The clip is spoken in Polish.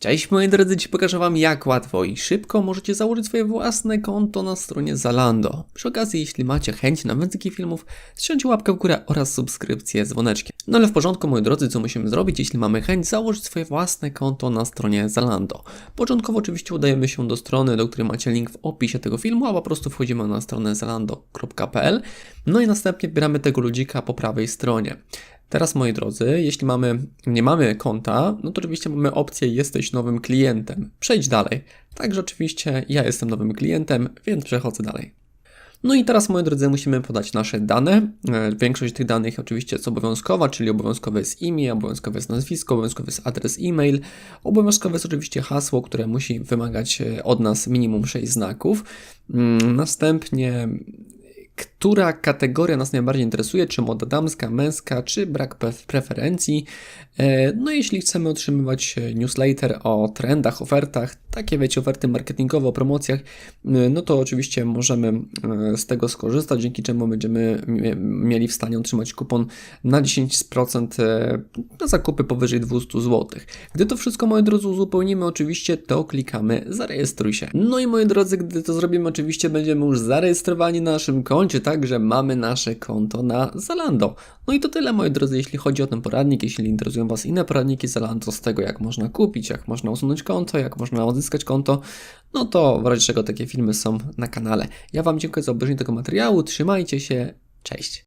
Cześć moi drodzy, dziś pokażę wam jak łatwo i szybko możecie założyć swoje własne konto na stronie Zalando. Przy okazji, jeśli macie chęć na węzyki filmów, strzelcie łapkę w górę oraz subskrypcję z dzwoneczkiem. No ale w porządku moi drodzy, co musimy zrobić, jeśli mamy chęć założyć swoje własne konto na stronie Zalando? Początkowo oczywiście udajemy się do strony, do której macie link w opisie tego filmu, a po prostu wchodzimy na stronę zalando.pl no i następnie wybieramy tego ludzika po prawej stronie. Teraz, moi drodzy, jeśli mamy, nie mamy konta, no to oczywiście mamy opcję jesteś nowym klientem. Przejdź dalej. Także oczywiście ja jestem nowym klientem, więc przechodzę dalej. No i teraz, moi drodzy, musimy podać nasze dane. E, Większość tych danych oczywiście jest obowiązkowa, czyli obowiązkowe jest imię, obowiązkowe jest nazwisko, obowiązkowy jest adres e-mail. Obowiązkowe jest oczywiście hasło, które musi wymagać e, od nas minimum 6 znaków. Mm, Następnie która kategoria nas najbardziej interesuje, czy moda damska, męska, czy brak pre- preferencji. E, No jeśli chcemy otrzymywać e, newsletter o trendach, ofertach, takie wiecie, oferty marketingowe, o promocjach, e, no to oczywiście możemy z tego skorzystać, dzięki czemu będziemy mie- mieli w stanie otrzymać kupon na 10% e, na zakupy powyżej 200 zł. Gdy to wszystko, moi drodzy, uzupełnimy oczywiście, to klikamy zarejestruj się. No i moi drodzy, gdy to zrobimy, oczywiście będziemy już zarejestrowani na naszym koncie, także mamy nasze konto na Zalando. No i to tyle, moi drodzy, jeśli chodzi o ten poradnik. Jeśli interesują Was inne poradniki Zalando z tego, jak można kupić, jak można usunąć konto, jak można odzyskać konto, no to w razie czego takie filmy są na kanale. Ja Wam dziękuję za obejrzenie tego materiału, trzymajcie się, cześć!